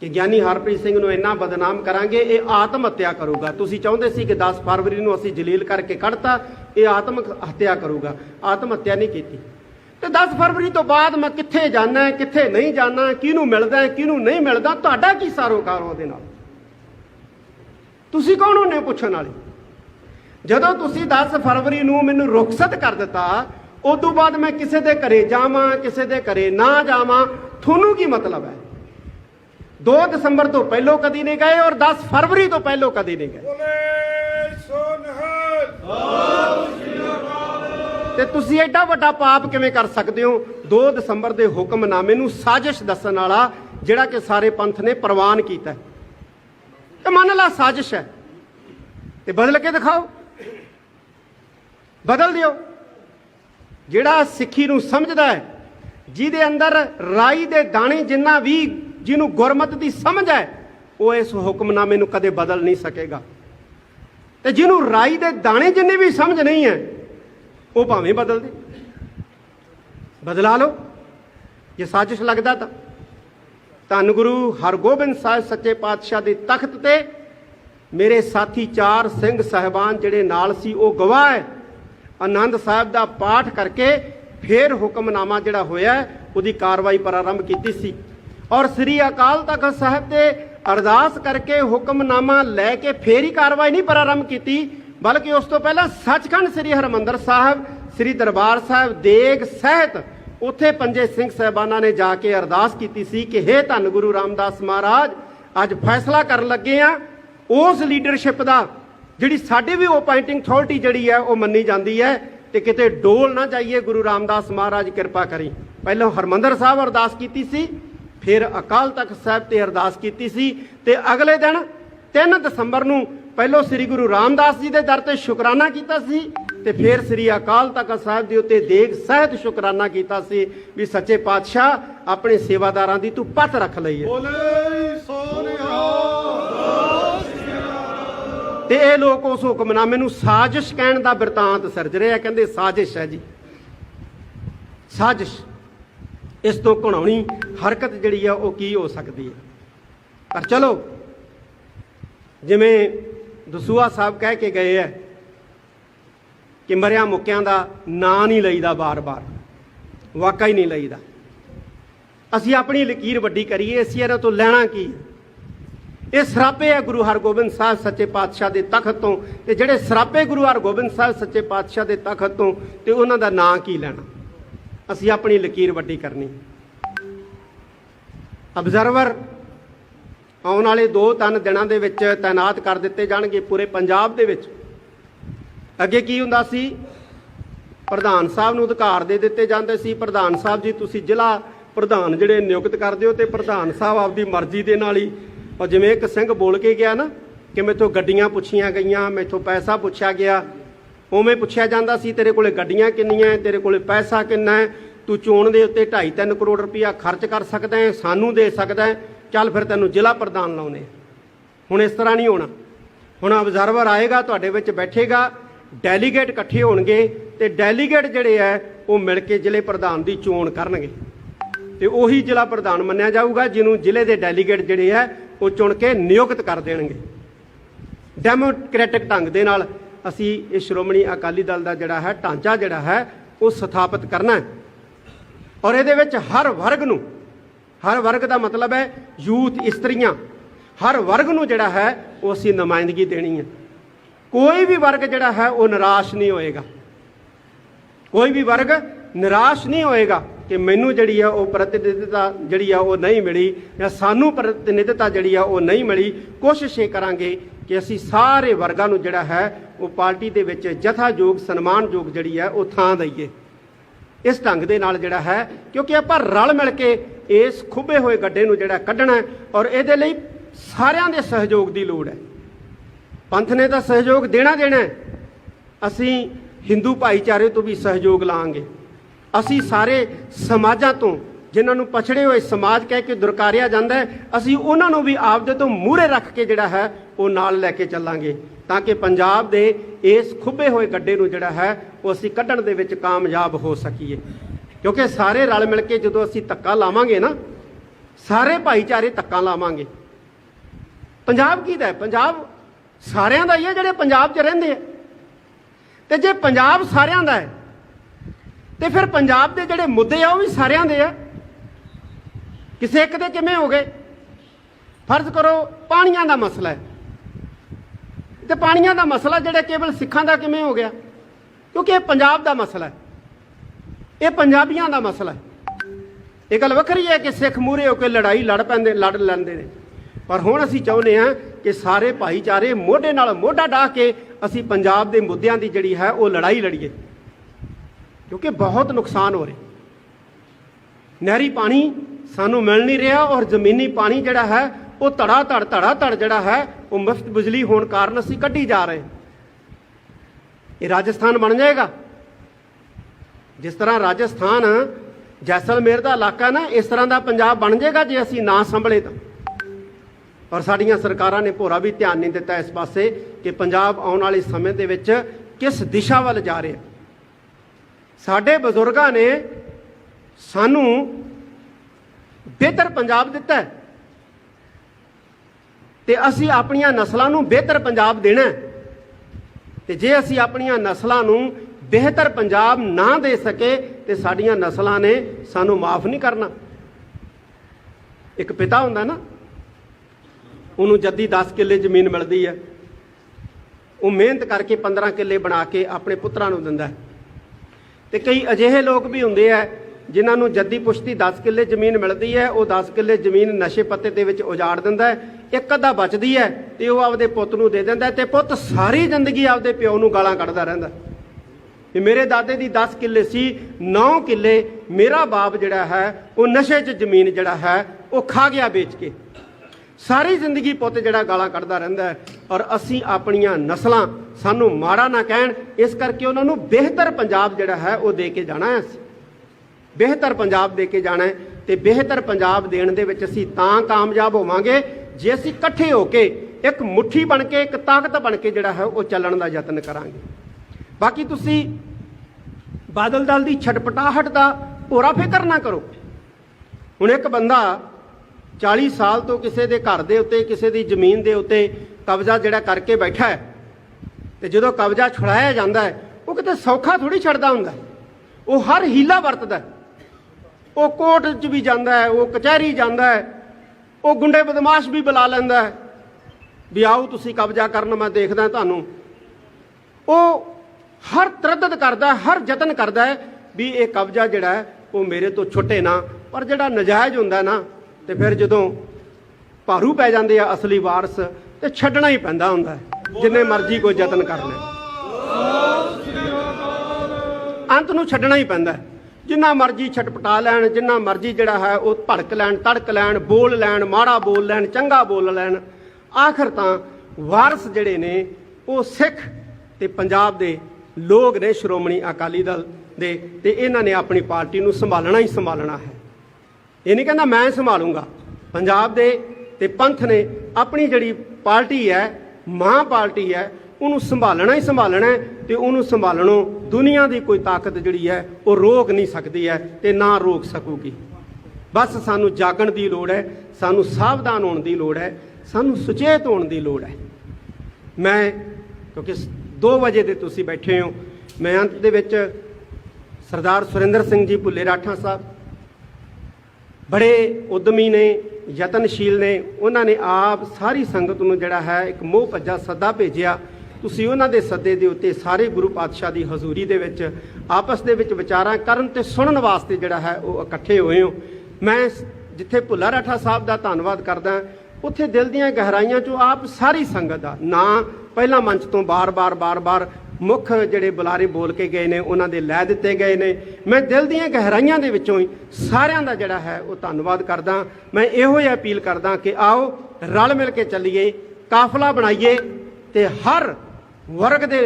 ਕਿ ਗਿਆਨੀ ਹਰਪ੍ਰੀਤ ਸਿੰਘ ਨੂੰ ਇੰਨਾ ਬਦਨਾਮ ਕਰਾਂਗੇ, ਇਹ ਆਤਮ ਹੱਤਿਆ ਕਰੂਗਾ। ਤੁਸੀਂ ਚਾਹੁੰਦੇ ਸੀ ਕਿ 10 ਫਰਵਰੀ ਨੂੰ ਅਸੀਂ ਜਲੀਲ ਕਰਕੇ ਕੱਢਤਾ, ਇਹ ਆਤਮ ਹੱਤਿਆ ਕਰੂਗਾ। ਆਤਮ ਹੱਤਿਆ ਨਹੀਂ ਕੀਤੀ। ਤੇ 10 ਫਰਵਰੀ ਤੋਂ ਬਾਅਦ ਮੈਂ ਕਿੱਥੇ ਜਾਣਾ, ਕਿੱਥੇ ਨਹੀਂ ਜਾਣਾ, ਕਿਹਨੂੰ ਮਿਲਦਾ, ਕਿਹਨੂੰ ਨਹੀਂ ਮਿਲਦਾ, ਤੁਹਾਡਾ ਕੀ ਸਰੋਕਾਰ ਉਹਦੇ ਨਾਲ? ਤੁਸੀਂ ਕੌਣ ਹੁੰਦੇ ਹੋ ਪੁੱਛਣ ਵਾਲੇ? ਜਦੋਂ ਤੁਸੀਂ 10 ਫਰਵਰੀ ਨੂੰ ਮੈਨੂੰ ਰੁਖਸਤ ਕਰ ਦਿੱਤਾ ਉਸ ਤੋਂ ਬਾਅਦ ਮੈਂ ਕਿਸੇ ਦੇ ਘਰੇ ਜਾਵਾਂ, ਕਿਸੇ ਦੇ ਘਰੇ ਨਾ ਜਾਵਾਂ, ਤੁਹਾਨੂੰ ਕੀ ਮਤਲਬ ਹੈ? 2 ਦਸੰਬਰ ਤੋਂ ਪਹਿਲਾਂ ਕਦੀ ਨਹੀਂ ਗਏ ਔਰ 10 ਫਰਵਰੀ ਤੋਂ ਪਹਿਲਾਂ ਕਦੀ ਨਹੀਂ ਗਏ। ਤੇ ਤੁਸੀਂ ਐਡਾ ਵੱਡਾ ਪਾਪ ਕਿਵੇਂ ਕਰ ਸਕਦੇ ਹੋ? 2 ਦਸੰਬਰ ਦੇ ਹੁਕਮਨਾਮੇ ਨੂੰ ਸਾਜ਼ਿਸ਼ ਦੱਸਣ ਵਾਲਾ ਜਿਹੜਾ ਕਿ ਸਾਰੇ ਪੰਥ ਨੇ ਪ੍ਰਵਾਨ ਕੀਤਾ ਹੈ। ਤੇ ਮੰਨ ਲਾ ਸਾਜ਼ਿਸ਼ ਹੈ। ਤੇ ਬਦਲ ਕੇ ਦਿਖਾਓ। ਬਦਲ ਦਿਓ। ਜਿਹੜਾ ਸਿੱਖੀ ਨੂੰ ਸਮਝਦਾ ਹੈ ਜਿਹਦੇ ਅੰਦਰ ਰਾਈ ਦੇ ਦਾਣੇ ਜਿੰਨਾ ਵੀ ਜਿਹਨੂੰ ਗੁਰਮਤ ਦੀ ਸਮਝ ਹੈ, ਉਹ ਇਸ ਹੁਕਮਨਾਮੇ ਨੂੰ ਕਦੇ ਬਦਲ ਨਹੀਂ ਸਕੇਗਾ। ਤੇ ਜਿਹਨੂੰ ਰਾਈ ਦੇ ਦਾਣੇ ਜਿੰਨੀ ਵੀ ਸਮਝ ਨਹੀਂ ਹੈ, ਉਹ ਭਾਵੇਂ ਬਦਲ ਦੇ। ਬਦਲਾ ਲਓ। ਜੇ ਸਾਜ਼ਿਸ਼ ਲੱਗਦਾ ਤਾਂ। ਧੰਨ ਗੁਰੂ ਹਰਗੋਬਿੰਦ ਸਾਹਿਬ ਸੱਚੇ ਪਾਤਸ਼ਾਹ ਦੇ ਤਖਤ ਤੇ ਮੇਰੇ ਸਾਥੀ ਚਾਰ ਸਿੰਘ ਸਹਿਬਾਨ ਜਿਹੜੇ ਨਾਲ ਸੀ, ਉਹ ਗਵਾਹ ਹੈ। ਆਨੰਦ ਸਾਹਿਬ ਦਾ ਪਾਠ ਕਰਕੇ ਫੇਰ ਹੁਕਮਨਾਮਾ ਜਿਹੜਾ ਹੋਇਆ, ਉਹਦੀ ਕਾਰਵਾਈ ਪ੍ਰਾਰੰਭ ਕੀਤੀ ਸੀ। ਔਰ ਸ੍ਰੀ ਅਕਾਲ ਤਖਤ ਸਾਹਿਬ ਤੇ ਅਰਦਾਸ ਕਰਕੇ ਹੁਕਮਨਾਮਾ ਲੈ ਕੇ ਫੇਰ ਹੀ ਕਾਰਵਾਈ ਨਹੀਂ ਪ੍ਰਾਰੰਭ ਕੀਤੀ, ਬਲਕਿ ਉਸ ਤੋਂ ਪਹਿਲਾਂ ਸੱਚਖੰਡ ਸ੍ਰੀ ਹਰਮੰਦਰ ਸਾਹਿਬ, ਸ੍ਰੀ ਦਰਬਾਰ ਸਾਹਿਬ ਦੇਗ ਸਹਿਤ ਉੱਥੇ ਪੰਜੇ ਸਿੰਘ ਸਹਿਬਾਨਾਂ ਨੇ ਜਾ ਕੇ ਅਰਦਾਸ ਕੀਤੀ ਸੀ ਕਿ ਹੇ ਧੰਨ ਗੁਰੂ ਰਾਮਦਾਸ ਮਹਾਰਾਜ, ਅੱਜ ਫੈਸਲਾ ਕਰਨ ਲੱਗੇ ਆ ਉਸ ਲੀਡਰਸ਼ਿਪ ਦਾ, ਜਿਹੜੀ ਸਾਡੇ ਵੀ ਅਪਾਇੰਟਿੰਗ ਅਥਾਰਟੀ ਜਿਹੜੀ ਹੈ, ਉਹ ਮੰਨੀ ਜਾਂਦੀ ਹੈ ਤੇ ਕਿਤੇ ਡੋਲ ਨਾ ਜਾਈਏ ਗੁਰੂ ਰਾਮਦਾਸ ਮਹਾਰਾਜ, ਕਿਰਪਾ ਕਰੀ। ਪਹਿਲਾਂ ਹਰਮੰਦਰ ਸਾਹਿਬ ਅਰਦਾਸ ਕੀਤੀ ਸੀ ਫਿਰ ਅਕਾਲ ਤਖਤ ਸਾਹਿਬ ਤੇ ਅਰਦਾਸ ਕੀਤੀ ਸੀ ਤੇ ਅਗਲੇ ਦਿਨ 3 ਦਸੰਬਰ ਨੂੰ ਪਹਿਲੋਂ ਸ੍ਰੀ ਗੁਰੂ ਰਾਮਦਾਸ ਜੀ ਦੇ ਦਰ ਤੇ ਸ਼ੁਕਰਾਨਾ ਕੀਤਾ ਸੀ ਤੇ ਫਿਰ ਸ੍ਰੀ ਅਕਾਲ ਤਖਤ ਸਾਹਿਬ ਦੇ ਉੱਤੇ ਦੇਗ ਸਹਿਤ ਸ਼ੁਕਰਾਨਾ ਕੀਤਾ ਸੀ ਵੀ ਸੱਚੇ ਪਾਤਸ਼ਾਹ ਆਪਣੇ ਸੇਵਾਦਾਰਾਂ ਦੀ ਤੂੰ ਪੱਤ ਰੱਖ ਲਈ ਹੈ। ਬੋਲੇ ਤੇ ਇਹ ਲੋਕ ਉਸ ਹੁਕਮਨਾਮੇ ਨੂੰ ਸਾਜ਼ਿਸ਼ ਕਹਿਣ ਦਾ ਬਿਰਤਾਂਤ ਸਿਰਜ ਰਹੇ ਆ ਕਹਿੰਦੇ ਸਾਜ਼ਿਸ਼ ਹੈ ਜੀ। ਸਾਜ਼ਿਸ਼। ਇਸ ਤੋਂ ਘਣਾਉਣੀ ਹਰਕਤ ਜਿਹੜੀ ਆ, ਉਹ ਕੀ ਹੋ ਸਕਦੀ ਹੈ ਪਰ ਚਲੋ, ਜਿਵੇਂ ਦਸੂਆ ਸਾਹਿਬ ਕਹਿ ਕੇ ਗਏ ਆ ਕਿ ਮਰਿਆ ਮੁੱਕਿਆਂ ਦਾ ਨਾਂ ਨਹੀਂ ਲਈਦਾ ਬਾਰ-ਬਾਰ ਵਾਕਈ ਨਹੀਂ ਲਈਦਾ। ਅਸੀਂ ਆਪਣੀ ਲਕੀਰ ਵੱਡੀ ਕਰੀਏ, ਅਸੀਂ ਇਹਨਾਂ ਤੋਂ ਲੈਣਾ ਕੀ? ਹੈ ਇਹ ਸਰਾਪੇ ਹੈ ਗੁਰੂ ਹਰਗੋਬਿੰਦ ਸਾਹਿਬ ਸੱਚੇ ਪਾਤਸ਼ਾਹ ਦੇ ਤਖਤ ਤੋਂ, ਤੇ ਜਿਹੜੇ ਸਰਾਪੇ ਗੁਰੂ ਹਰਗੋਬਿੰਦ ਸਾਹਿਬ ਸੱਚੇ ਪਾਤਸ਼ਾਹ ਦੇ ਤਖਤ ਤੋਂ, ਤੇ ਉਹਨਾਂ ਦਾ ਨਾਂ ਕੀ ਲੈਣਾ? ਅਸੀਂ ਆਪਣੀ ਲਕੀਰ ਵੱਡੀ ਕਰਨੀ। ਅਬਜ਼ਰਵਰ ਆਉਣ ਵਾਲੇ 2-3 ਦਿਨਾਂ ਦੇ ਵਿੱਚ ਤਾਇਨਾਤ ਕਰ ਦਿੱਤੇ ਜਾਣਗੇ ਪੂਰੇ ਪੰਜਾਬ ਦੇ ਵਿੱਚ। ਅੱਗੇ ਕੀ ਹੁੰਦਾ ਸੀ? ਪ੍ਰਧਾਨ ਸਾਹਿਬ ਨੂੰ ਅਧਿਕਾਰ ਦੇ ਦਿੱਤੇ ਜਾਂਦੇ ਸੀ। ਪ੍ਰਧਾਨ ਸਾਹਿਬ ਜੀ, ਤੁਸੀਂ ਜ਼ਿਲ੍ਹਾ ਪ੍ਰਧਾਨ ਜਿਹੜੇ ਨਿਯੁਕਤ ਕਰਦੇ ਹੋ ਤੇ ਪ੍ਰਧਾਨ ਸਾਹਿਬ ਆਪਦੀ ਮਰਜ਼ੀ ਦੇ ਨਾਲ ਹੀ। ਔਰ ਜਿਵੇਂ ਇੱਕ ਸਿੰਘ ਬੋਲ ਕੇ ਗਿਆ ਨਾ, ਕਿ ਮੇਥੋਂ ਗੱਡੀਆਂ ਪੁੱਛੀਆਂ ਗਈਆਂ, ਮੇਥੋਂ ਪੈਸਾ ਪੁੱਛਿਆ ਗਿਆ ਉਵੇਂ ਪੁੱਛਿਆ ਜਾਂਦਾ ਸੀ, ਤੇਰੇ ਕੋਲੇ ਗੱਡੀਆਂ ਕਿੰਨੀਆਂ ਹੈ ਤੇਰੇ ਕੋਲੇ ਪੈਸਾ ਕਿੰਨਾ ਹੈ ਤੂੰ ਚੋਣ ਦੇ ਉੱਤੇ 2.5-3 ਕਰੋੜ ਰੁਪਇਆ ਖਰਚ ਕਰ ਸਕਦਾ ਹੈ ਸਾਨੂੰ ਦੇ ਸਕਦਾ ਹੈ ਚੱਲ ਫਿਰ ਤੈਨੂੰ ਜ਼ਿਲ੍ਹਾ ਪ੍ਰਧਾਨ ਲਾਉਨੇ ਹੁਣ ਇਸ ਤਰ੍ਹਾਂ ਨਹੀਂ ਹੋਣਾ। ਹੁਣ ਆਬਜ਼ਰਵਰ ਆਏਗਾ, ਤੁਹਾਡੇ ਵਿੱਚ ਬੈਠੇਗਾ ਡੈਲੀਗੇਟ ਇਕੱਠੇ ਹੋਣਗੇ ਤੇ ਡੈਲੀਗੇਟ ਜਿਹੜੇ ਆ ਉਹ ਮਿਲ ਕੇ ਜ਼ਿਲ੍ਹੇ ਪ੍ਰਧਾਨ ਦੀ ਚੋਣ ਕਰਨਗੇ। ਤੇ ਉਹੀ ਜ਼ਿਲ੍ਹਾ ਪ੍ਰਧਾਨ ਮੰਨਿਆ ਜਾਊਗਾ, ਜਿਹਨੂੰ ਜ਼ਿਲ੍ਹੇ ਦੇ ਡੈਲੀਗੇਟ ਜਿਹੜੇ ਆ ਉਹ ਚੁਣ ਕੇ ਨਿਯੁਕਤ ਕਰ ਦੇਣਗੇ। ਡੈਮੋਕ੍ਰੈਟਿਕ ਢੰਗ ਦੇ ਨਾਲ ਅਸੀਂ ਇਹ ਸ਼੍ਰੋਮਣੀ ਅਕਾਲੀ ਦਲ ਦਾ ਜਿਹੜਾ ਹੈ ਢਾਂਚਾ ਜਿਹੜਾ ਹੈ, ਉਹ ਸਥਾਪਿਤ ਕਰਨਾ ਹੈ। ਔਰ ਇਹਦੇ ਵਿੱਚ ਹਰ ਵਰਗ ਨੂੰ, ਹਰ ਵਰਗ ਦਾ ਮਤਲਬ ਹੈ ਯੂਥ ਇਸਤਰੀਆਂ। ਹਰ ਵਰਗ ਨੂੰ ਜਿਹੜਾ ਹੈ, ਉਹ ਅਸੀਂ ਨੁਮਾਇੰਦਗੀ ਦੇਣੀ ਹੈ। ਕੋਈ ਵੀ ਵਰਗ ਜਿਹੜਾ ਹੈ, ਉਹ ਨਿਰਾਸ਼ ਨਹੀਂ ਹੋਏਗਾ। ਕੋਈ ਵੀ ਵਰਗ ਨਿਰਾਸ਼ ਨਹੀਂ ਹੋਏਗਾ। ਕਿ ਮੈਨੂੰ ਜਿਹੜੀ ਆ ਉਹ ਪ੍ਰਤੀਨਿਧਤਾ ਜਿਹੜੀ ਆ ਉਹ ਨਹੀਂ ਮਿਲੀ ਜਾਂ ਸਾਨੂੰ ਪ੍ਰਤੀਨਿਧਤਾ ਜਿਹੜੀ ਆ ਉਹ ਨਹੀਂ ਮਿਲੀ, ਕੋਸ਼ਿਸ਼ ਇਹ ਕਰਾਂਗੇ ਕਿ ਅਸੀਂ ਸਾਰੇ ਵਰਗਾਂ ਨੂੰ ਜਿਹੜਾ ਹੈ ਉਹ ਪਾਰਟੀ ਦੇ ਵਿੱਚ ਜਥਾਯੋਗ ਸਨਮਾਨਯੋਗ ਜਿਹੜੀ ਹੈ ਉਹ ਥਾਂ ਦਈਏ। ਇਸ ਢੰਗ ਦੇ ਨਾਲ ਜਿਹੜਾ ਹੈ, ਕਿਉਂਕਿ ਆਪਾਂ ਰਲ ਮਿਲ ਕੇ ਇਸ ਖੁੱਬੇ ਹੋਏ ਗੱਡੇ ਨੂੰ ਜਿਹੜਾ ਕੱਢਣਾ ਔਰ ਇਹਦੇ ਲਈ ਸਾਰਿਆਂ ਦੇ ਸਹਿਯੋਗ ਦੀ ਲੋੜ ਹੈ। ਪੰਥ ਨੇ ਤਾਂ ਸਹਿਯੋਗ ਦੇਣਾ ਦੇਣਾ ਅਸੀਂ ਹਿੰਦੂ ਭਾਈਚਾਰੇ ਤੋਂ ਵੀ ਸਹਿਯੋਗ ਲਾਂਗੇ। ਅਸੀਂ ਸਾਰੇ ਸਮਾਜਾਂ ਤੋਂ, ਜਿਨ੍ਹਾਂ ਨੂੰ ਪਛੜੇ ਹੋਏ ਸਮਾਜ ਕਹਿ ਕੇ ਦੁਰਕਾਰਿਆ ਜਾਂਦਾ ਹੈ, ਅਸੀਂ ਉਹਨਾਂ ਨੂੰ ਵੀ ਆਪਦੇ ਤੋਂ ਮੂਹਰੇ ਰੱਖ ਕੇ ਜਿਹੜਾ ਹੈ, ਉਹ ਨਾਲ ਲੈ ਕੇ ਚੱਲਾਂਗੇ, ਤਾਂ ਕਿ ਪੰਜਾਬ ਦੇ ਇਸ ਖੁੱਬੇ ਹੋਏ ਗੱਡੇ ਨੂੰ ਜਿਹੜਾ ਹੈ, ਉਹ ਅਸੀਂ ਕੱਢਣ ਦੇ ਵਿੱਚ ਕਾਮਯਾਬ ਹੋ ਸਕੀਏ। ਕਿਉਂਕਿ ਸਾਰੇ ਰਲ ਮਿਲ ਕੇ ਜਦੋਂ ਅਸੀਂ ਧੱਕਾ ਲਾਵਾਂਗੇ ਨਾ, ਸਾਰੇ ਭਾਈਚਾਰੇ ਧੱਕਾ ਲਾਵਾਂਗੇ। ਪੰਜਾਬ ਕੀ ਦਾ ਪੰਜਾਬ ਸਾਰਿਆਂ ਦਾ ਹੀ ਹੈ ਜਿਹੜੇ ਪੰਜਾਬ 'ਚ ਰਹਿੰਦੇ ਆ। ਤੇ ਜੇ ਪੰਜਾਬ ਸਾਰਿਆਂ ਦਾ ਹੈ ਤੇ ਫਿਰ ਪੰਜਾਬ ਦੇ ਜਿਹੜੇ ਮੁੱਦੇ ਆ, ਉਹ ਵੀ ਸਾਰਿਆਂ ਦੇ ਆ। ਕਿਸੇ ਇੱਕ ਦੇ ਕਿਵੇਂ ਹੋ ਗਏ? ਫਰਜ਼ ਕਰੋ, ਪਾਣੀਆਂ ਦਾ ਮਸਲਾ ਹੈ। ਤੇ ਪਾਣੀਆਂ ਦਾ ਮਸਲਾ ਜਿਹੜਾ ਕੇਵਲ ਸਿੱਖਾਂ ਦਾ ਕਿਵੇਂ ਹੋ ਗਿਆ? ਕਿਉਂਕਿ ਇਹ ਪੰਜਾਬ ਦਾ ਮਸਲਾ ਹੈ। ਇਹ ਪੰਜਾਬੀਆਂ ਦਾ ਮਸਲਾ ਹੈ। ਇਹ ਗੱਲ ਵੱਖਰੀ ਹੈ ਕਿ ਸਿੱਖ ਮੂਰੇ ਹੋ ਕੇ ਲੜਾਈ ਲੜ ਪੈਂਦੇ, ਲੜ ਲੈਂਦੇ ਨੇ। ਪਰ ਹੁਣ ਅਸੀਂ ਚਾਹੁੰਦੇ ਹਾਂ ਕਿ ਸਾਰੇ ਭਾਈਚਾਰੇ ਮੋਢੇ ਨਾਲ ਮੋਢਾ ਢਾ ਕੇ ਅਸੀਂ ਪੰਜਾਬ ਦੇ ਮੁੱਦਿਆਂ ਦੀ ਜਿਹੜੀ ਹੈ, ਉਹ ਲੜਾਈ ਲੜੀਏ। ਕਿਉਂਕਿ ਬਹੁਤ ਨੁਕਸਾਨ ਹੋ ਰਿਹਾ। ਨਹਿਰੀ ਪਾਣੀ ਸਾਨੂੰ ਮਿਲ ਨਹੀਂ ਰਿਹਾ ਔਰ ਜ਼ਮੀਨੀ ਪਾਣੀ ਜਿਹੜਾ ਹੈ, ਉਹ ਧੜਾ ਧੜ ਧੜਾ ਧੜ ਜਿਹੜਾ ਹੈ, ਉਹ ਮੁਫਤ ਬਿਜਲੀ ਹੋਣ ਕਾਰਨ ਅਸੀਂ ਕੱਢੀ ਜਾ ਰਹੇ ਇਹ ਰਾਜਸਥਾਨ ਬਣ ਜਾਏਗਾ। ਜਿਸ ਤਰ੍ਹਾਂ ਰਾਜਸਥਾਨ ਜੈਸਲਮੇਰ ਦਾ ਇਲਾਕਾ ਨਾ, ਇਸ ਤਰ੍ਹਾਂ ਦਾ ਪੰਜਾਬ ਬਣ ਜਾਏਗਾ ਜੇ ਅਸੀਂ ਨਾ ਸੰਭਲੇ ਤਾਂ। ਔਰ ਸਾਡੀਆਂ ਸਰਕਾਰਾਂ ਨੇ ਭੋਰਾ ਵੀ ਧਿਆਨ ਨਹੀਂ ਦਿੱਤਾ ਇਸ ਪਾਸੇ ਕਿ ਪੰਜਾਬ ਆਉਣ ਵਾਲੇ ਸਮੇਂ ਦੇ ਵਿੱਚ ਕਿਸ ਦਿਸ਼ਾ ਵੱਲ ਜਾ ਰਿਹਾ। ਸਾਡੇ ਬਜ਼ੁਰਗਾਂ ਨੇ ਸਾਨੂੰ ਬਿਹਤਰ ਪੰਜਾਬ ਦਿੱਤਾ ਹੈ। ਤੇ ਅਸੀਂ ਆਪਣੀਆਂ ਨਸਲਾਂ ਨੂੰ ਬਿਹਤਰ ਪੰਜਾਬ ਦੇਣਾ ਹੈ। ਤੇ ਜੇ ਅਸੀਂ ਆਪਣੀਆਂ ਨਸਲਾਂ ਨੂੰ ਬਿਹਤਰ ਪੰਜਾਬ ਨਾ ਦੇ ਸਕੇ, ਤੇ ਸਾਡੀਆਂ ਨਸਲਾਂ ਨੇ ਸਾਨੂੰ ਮਾਫ ਨਹੀਂ ਕਰਨਾ। ਇੱਕ ਪਿਤਾ ਹੁੰਦਾ ਨਾ, ਉਹਨੂੰ ਜੱਦੀ 10 ਕਿੱਲੇ ਜ਼ਮੀਨ ਮਿਲਦੀ ਹੈ। ਉਹ ਮਿਹਨਤ ਕਰਕੇ 15 ਕਿੱਲੇ ਬਣਾ ਕੇ ਆਪਣੇ ਪੁੱਤਰਾਂ ਨੂੰ ਦਿੰਦਾ ਹੈ। ਤੇ ਕਈ ਅਜਿਹੇ ਲੋਕ ਵੀ ਹੁੰਦੇ ਆ ਜਿਨ੍ਹਾਂ ਨੂੰ ਜੱਦੀ ਪੁਸ਼ਤੀ 10 ਕਿੱਲੇ ਜ਼ਮੀਨ ਮਿਲਦੀ ਹੈ, ਉਹ 10 ਕਿੱਲੇ ਜ਼ਮੀਨ ਨਸ਼ੇ ਪੱਤੇ ਦੇ ਵਿੱਚ ਉਜਾੜ ਦਿੰਦਾ ਹੈ, ਇੱਕ ਅੱਧਾ ਬਚਦੀ ਹੈ ਤੇ ਉਹ ਆਪਦੇ ਪੁੱਤ ਨੂੰ ਦੇ ਦਿੰਦਾ ਹੈ ਤੇ ਪੁੱਤ ਸਾਰੀ ਜ਼ਿੰਦਗੀ ਆਪਦੇ ਪਿਓ ਨੂੰ ਗਾਲਾਂ ਕੱਢਦਾ ਰਹਿੰਦਾ ਵੀ ਮੇਰੇ ਦਾਦੇ ਦੀ 10 ਕਿੱਲੇ ਸੀ 9 ਕਿੱਲੇ ਮੇਰਾ ਬਾਪ ਜਿਹੜਾ ਹੈ, ਉਹ ਨਸ਼ੇ 'ਚ ਜ਼ਮੀਨ ਜਿਹੜਾ ਹੈ, ਉਹ ਖਾ ਗਿਆ ਵੇਚ ਕੇ। ਸਾਰੀ ਜ਼ਿੰਦਗੀ ਪੁੱਤ ਜਿਹੜਾ ਗਾਲਾਂ ਕੱਢਦਾ ਰਹਿੰਦਾ ਹੈ। ਔਰ ਅਸੀਂ ਆਪਣੀਆਂ ਨਸਲਾਂ ਸਾਨੂੰ ਮਾੜਾ ਨਾ ਕਹਿਣ, ਇਸ ਕਰਕੇ ਉਹਨਾਂ ਨੂੰ ਬਿਹਤਰ ਪੰਜਾਬ ਜਿਹੜਾ ਹੈ ਉਹ ਦੇ ਕੇ ਜਾਣਾ ਹੈ ਬਿਹਤਰ ਪੰਜਾਬ ਦੇ ਕੇ ਜਾਣਾ ਹੈ ਤੇ ਬਿਹਤਰ ਪੰਜਾਬ ਦੇਣ ਦੇ ਵਿੱਚ ਅਸੀਂ ਤਾਂ ਕਾਮਯਾਬ ਹੋਵਾਂਗੇ ਜੇ ਅਸੀਂ ਇਕੱਠੇ ਹੋ ਕੇ ਇੱਕ ਮੁਠੀ ਬਣ ਕੇ, ਇੱਕ ਤਾਕਤ ਬਣ ਕੇ ਜਿਹੜਾ ਹੈ ਉਹ ਚੱਲਣ ਦਾ ਯਤਨ ਕਰਾਂਗੇ। ਬਾਕੀ ਤੁਸੀਂ ਬਾਦਲ ਦਲ ਦੀ ਛਟਪਟਾਹਟ ਦਾ ਪੂਰਾ ਫਿਕਰ ਨਾ ਕਰੋ। ਹੁਣ ਇੱਕ ਬੰਦਾ 40 ਸਾਲ ਤੋਂ ਕਿਸੇ ਦੇ ਘਰ ਦੇ ਉੱਤੇ, ਕਿਸੇ ਦੀ ਜ਼ਮੀਨ ਦੇ ਉੱਤੇ ਕਬਜ਼ਾ ਜਿਹੜਾ ਕਰਕੇ ਬੈਠਾ ਹੈ ਤੇ ਜਦੋਂ ਕਬਜ਼ਾ ਛੁਡਾਇਆ ਜਾਂਦਾ ਹੈ, ਉਹ ਕਿਤੇ ਸੌਖਾ ਥੋੜੀ ਛੱਡਦਾ ਹੁੰਦਾ ਉਹ ਹਰ ਹੀਲਾ ਵਰਤਦਾ ਉਹ ਕੋਰਟ 'ਚ ਵੀ ਜਾਂਦਾ ਹੈ, ਉਹ ਕਚਹਿਰੀ ਜਾਂਦਾ ਹੈ, ਉਹ ਗੁੰਡੇ ਬਦਮਾਸ਼ ਵੀ ਬੁਲਾ ਲੈਂਦਾ ਹੈ ਵੀ ਆਓ ਤੁਸੀਂ ਕਬਜ਼ਾ ਕਰਨ, ਮੈਂ ਦੇਖਦਾ ਤੁਹਾਨੂੰ। ਉਹ ਹਰ ਤਰਦਦ ਕਰਦਾ ਹਰ ਯਤਨ ਕਰਦਾ ਵੀ ਇਹ ਕਬਜ਼ਾ ਜਿਹੜਾ ਉਹ ਮੇਰੇ ਤੋਂ ਛੁੱਟੇ ਨਾ, ਪਰ ਜਿਹੜਾ ਨਜਾਇਜ਼ ਹੁੰਦਾ ਨਾ ਤੇ ਫਿਰ ਜਦੋਂ ਭਾਰੂ ਪੈ ਜਾਂਦੇ ਆ ਅਸਲੀ ਵਾਰਸ, ਤੇ ਛੱਡਣਾ ਹੀ ਪੈਂਦਾ ਹੁੰਦਾ ਜਿੰਨੇ ਮਰਜ਼ੀ ਕੋਈ ਯਤਨ ਕਰ ਲੈ ਅੰਤ ਨੂੰ ਛੱਡਣਾ ਹੀ ਪੈਂਦਾ ਜਿੰਨਾ ਮਰਜ਼ੀ ਛਟਪਟਾ ਲੈਣ, ਜਿੰਨਾ ਮਰਜ਼ੀ ਜਿਹੜਾ ਹੈ ਉਹ ਭੜਕ ਲੈਣ, ਤੜਕ ਲੈਣ, ਬੋਲ ਲੈਣ, ਮਾੜਾ ਬੋਲ ਲੈਣ, ਚੰਗਾ ਬੋਲ ਲੈਣ, ਆਖਰ ਤਾਂ ਵਾਰਸ ਜਿਹੜੇ ਨੇ, ਉਹ ਸਿੱਖ ਤੇ ਪੰਜਾਬ ਦੇ ਲੋਕ ਨੇ ਸ਼੍ਰੋਮਣੀ ਅਕਾਲੀ ਦਲ ਦੇ, ਤੇ ਇਹਨਾਂ ਨੇ ਆਪਣੀ ਪਾਰਟੀ ਨੂੰ ਸੰਭਾਲਣਾ ਹੀ ਸੰਭਾਲਣਾ ਹੈ। ਇਹ ਨਹੀਂ ਕਹਿੰਦਾ ਮੈਂ ਸੰਭਾਲੂੰਗਾ। ਪੰਜਾਬ ਦੇ ਤੇ ਪੰਥ ਨੇ ਆਪਣੀ ਜਿਹੜੀ ਪਾਰਟੀ ਹੈ ਮਾਂ ਪਾਰਟੀ ਹੈ, ਉਹਨੂੰ ਸੰਭਾਲਣਾ ਹੀ ਸੰਭਾਲਣਾ ਹੈ ਤੇ ਉਹਨੂੰ ਸੰਭਾਲਣੋਂ ਦੁਨੀਆ ਦੀ ਕੋਈ ਤਾਕਤ ਜਿਹੜੀ ਹੈ, ਉਹ ਰੋਕ ਨਹੀਂ ਸਕਦੀ ਹੈ ਤੇ ਨਾ ਰੋਕ ਸਕੂਗੀ। ਬਸ ਸਾਨੂੰ ਜਾਗਣ ਦੀ ਲੋੜ ਹੈ, ਸਾਨੂੰ ਸਾਵਧਾਨ ਹੋਣ ਦੀ ਲੋੜ ਹੈ, ਸਾਨੂੰ ਸੁਚੇਤ ਹੋਣ ਦੀ ਲੋੜ ਹੈ। ਮੈਂ, ਕਿਉਂਕਿ 2 ਵਜੇ ਦੇ ਤੁਸੀਂ ਬੈਠੇ ਹੋ, ਮੈਂ ਅੰਤ ਦੇ ਵਿੱਚ ਸਰਦਾਰ ਸੁਰਿੰਦਰ ਸਿੰਘ ਜੀ ਭੁੱਲੇ ਰਾਠਾ ਸਾਹਿਬ ਬੜੇ ਉਦਮੀ ਨੇ, ਯਤਨਸ਼ੀਲ ਨੇ, ਉਹਨਾਂ ਨੇ ਆਪ ਸਾਰੀ ਸੰਗਤ ਨੂੰ ਜਿਹੜਾ ਹੈ ਇੱਕ ਮੋਹ ਭੱਜਾ ਸੱਦਾ ਭੇਜਿਆ। ਤੁਸੀਂ ਉਹਨਾਂ ਦੇ ਸੱਦੇ ਦੇ ਉੱਤੇ ਸਾਰੇ ਗੁਰੂ ਪਾਤਸ਼ਾਹ ਦੀ ਹਜ਼ੂਰੀ ਦੇ ਵਿੱਚ ਆਪਸ ਦੇ ਵਿੱਚ ਵਿਚਾਰਾਂ ਕਰਨ ਤੇ ਸੁਣਨ ਵਾਸਤੇ ਜਿਹੜਾ ਹੈ ਉਹ ਇਕੱਠੇ ਹੋਏ ਹੋ। ਮੈਂ ਜਿੱਥੇ ਭੁੱਲਾ ਰਾਠਾ ਸਾਹਿਬ ਦਾ ਧੰਨਵਾਦ ਕਰਦਾ, ਉੱਥੇ ਦਿਲ ਦੀਆਂ ਗਹਿਰਾਈਆਂ ਚੋਂ ਆਪ ਸਾਰੀ ਸੰਗਤ ਦਾ ਨਾ ਪਹਿਲਾ ਮੰਚ ਤੋਂ ਬਾਰ-ਬਾਰ ਬਾਰ-ਬਾਰ ਮੁੱਖ ਜਿਹੜੇ ਬੁਲਾਰੇ ਬੋਲ ਕੇ ਗਏ ਨੇ, ਉਹਨਾਂ ਦੇ ਲੈ ਦਿੱਤੇ ਗਏ ਨੇ। ਮੈਂ ਦਿਲ ਦੀਆਂ ਗਹਿਰਾਈਆਂ ਦੇ ਵਿੱਚੋਂ ਹੀ ਸਾਰਿਆਂ ਦਾ ਜਿਹੜਾ ਹੈ ਉਹ ਧੰਨਵਾਦ ਕਰਦਾ। ਮੈਂ ਇਹੋ ਹੀ ਅਪੀਲ ਕਰਦਾ ਕਿ ਆਓ, ਰਲ ਮਿਲ ਕੇ ਚੱਲੀਏ, ਕਾਫਲਾ ਬਣਾਈਏ ਤੇ ਹਰ ਵਰਗ ਦੇ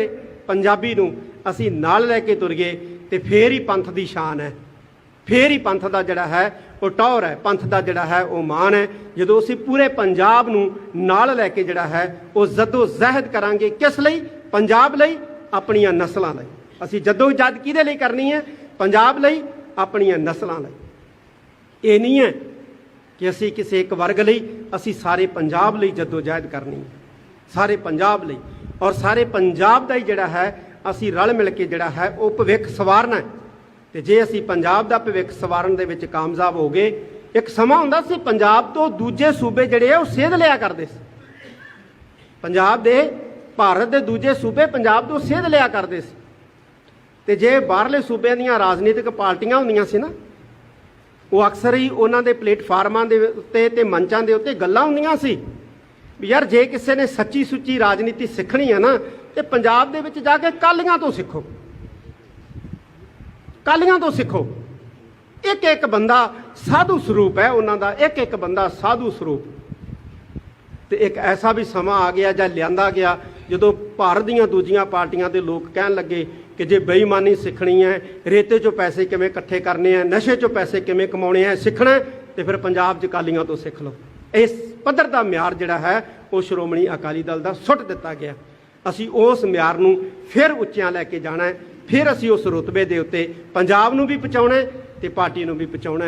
ਪੰਜਾਬੀ ਨੂੰ ਅਸੀਂ ਨਾਲ ਲੈ ਕੇ ਤੁਰੀਏ ਤੇ ਫੇਰ ਹੀ ਪੰਥ ਦੀ ਸ਼ਾਨ ਹੈ। ਫੇਰ ਹੀ ਪੰਥ ਦਾ ਜਿਹੜਾ ਹੈ ਉਹ ਟੌਰ ਹੈ। ਪੰਥ ਦਾ ਜਿਹੜਾ ਹੈ ਉਹ ਮਾਣ ਹੈ। ਜਦੋਂ ਅਸੀਂ ਪੂਰੇ ਪੰਜਾਬ ਨੂੰ ਨਾਲ ਲੈ ਕੇ ਜਿਹੜਾ ਹੈ ਉਹ ਜ਼ਦੋ ਜ਼ਹਿਦ ਕਰਾਂਗੇ, ਕਿਸ ਲਈ? ਪੰਜਾਬ ਲਈ ਆਪਣੀਆਂ ਨਸਲਾਂ ਲਈ। ਅਸੀਂ ਜਦੋਂ ਜਦ ਕਿਹਦੇ ਲਈ ਕਰਨੀ ਹੈ? ਪੰਜਾਬ ਲਈ ਆਪਣੀਆਂ ਨਸਲਾਂ ਲਈ। ਇਹ ਨਹੀਂ ਹੈ ਕਿ ਅਸੀਂ ਕਿਸੇ ਇੱਕ ਵਰਗ ਲਈ, ਅਸੀਂ ਸਾਰੇ ਪੰਜਾਬ ਲਈ ਜਦੋਜਹਿਦ ਕਰਨੀ ਹੈ। ਸਾਰੇ ਪੰਜਾਬ ਲਈ। ਔਰ ਸਾਰੇ ਪੰਜਾਬ ਦਾ ਹੀ ਜਿਹੜਾ ਹੈ, ਅਸੀਂ ਰਲ ਮਿਲ ਕੇ ਜਿਹੜਾ ਹੈ, ਉਹ ਭਵਿੱਖ ਸਵਾਰਨਾ ਹੈ। ਤੇ ਜੇ ਅਸੀਂ ਪੰਜਾਬ ਦਾ ਭਵਿੱਖ ਸਵਾਰਨ ਦੇ ਵਿੱਚ ਕਾਮਯਾਬ ਹੋ ਗਏ, ਇੱਕ ਸਮਾਂ ਹੁੰਦਾ ਸੀ ਪੰਜਾਬ ਤੋਂ ਦੂਜੇ ਸੂਬੇ ਜਿਹੜੇ ਆ, ਉਹ ਸੇਧ ਲਿਆ ਕਰਦੇ ਸੀ। ਪੰਜਾਬ ਦੇ ਭਾਰਤ ਦੇ ਦੂਜੇ ਸੂਬੇ ਪੰਜਾਬ ਤੋਂ ਸੇਧ ਲਿਆ ਕਰਦੇ ਸੀ। ਤੇ ਜੇ ਬਾਹਰਲੇ ਸੂਬਿਆਂ ਦੀਆਂ ਰਾਜਨੀਤਿਕ ਪਾਰਟੀਆਂ ਹੁੰਦੀਆਂ ਸੀ ਨਾ, ਉਹ ਅਕਸਰ ਹੀ ਉਹਨਾਂ ਦੇ ਪਲੇਟਫਾਰਮਾਂ ਦੇ ਉੱਤੇ ਤੇ ਮੰਚਾਂ ਦੇ ਉੱਤੇ ਗੱਲਾਂ ਹੁੰਦੀਆਂ ਸੀ ਵੀ ਯਾਰ ਜੇ ਕਿਸੇ ਨੇ ਸੱਚੀ ਸੁੱਚੀ ਰਾਜਨੀਤੀ ਸਿੱਖਣੀ ਹੈ ਨਾ, ਤੇ ਪੰਜਾਬ ਦੇ ਵਿੱਚ ਜਾ ਕੇ ਕਾਲੀਆਂ ਤੋਂ ਸਿੱਖੋ। ਕਾਲੀਆਂ ਤੋਂ ਸਿੱਖੋ। ਇੱਕ ਇੱਕ ਬੰਦਾ ਸਾਧੂ ਸਰੂਪ ਹੈ ਉਹਨਾਂ ਦਾ, ਇੱਕ ਇੱਕ ਬੰਦਾ ਸਾਧੂ ਸਰੂਪ। ਤੇ ਇੱਕ ਐਸਾ ਵੀ ਸਮਾਂ ਆ ਗਿਆ ਜਾਂ ਲਿਆਂਦਾ ਗਿਆ ਜਦੋਂ ਭਾਰਤ ਦੀਆਂ ਦੂਜੀਆਂ ਪਾਰਟੀਆਂ ਦੇ ਲੋਕ ਕਹਿਣ ਲੱਗੇ ਕਿ ਜੇ ਬੇਈਮਾਨੀ ਸਿੱਖਣੀ ਹੈ ਰੇਤੇ 'ਚੋਂ ਪੈਸੇ ਕਿਵੇਂ ਇਕੱਠੇ ਕਰਨੇ ਆ ਨਸ਼ੇ 'ਚੋਂ ਪੈਸੇ ਕਿਵੇਂ ਕਮਾਉਣੇ ਆ ਸਿੱਖਣਾ ਹੈ, ਤੇ ਫਿਰ ਪੰਜਾਬ 'ਚ ਕਾਲੀਆਂ ਤੋਂ ਸਿੱਖ ਲਓ। ਇਸ ਪੱਧਰ ਦਾ ਮਿਆਰ ਜਿਹੜਾ ਹੈ ਉਹ ਸ਼੍ਰੋਮਣੀ ਅਕਾਲੀ ਦਲ ਦਾ ਸੁੱਟ ਦਿੱਤਾ ਗਿਆ। ਅਸੀਂ ਉਸ ਮਿਆਰ ਨੂੰ ਫਿਰ ਉੱਚਿਆਂ ਲੈ ਕੇ ਜਾਣਾ ਹੈ ਫਿਰ ਅਸੀਂ ਉਸ ਰੁਤਬੇ ਦੇ ਉੱਤੇ ਪੰਜਾਬ ਨੂੰ ਵੀ ਪਹੁੰਚਾਉਣਾ ਹੈ ਤੇ ਪਾਰਟੀ ਨੂੰ ਵੀ ਪਹੁੰਚਾਉਣਾ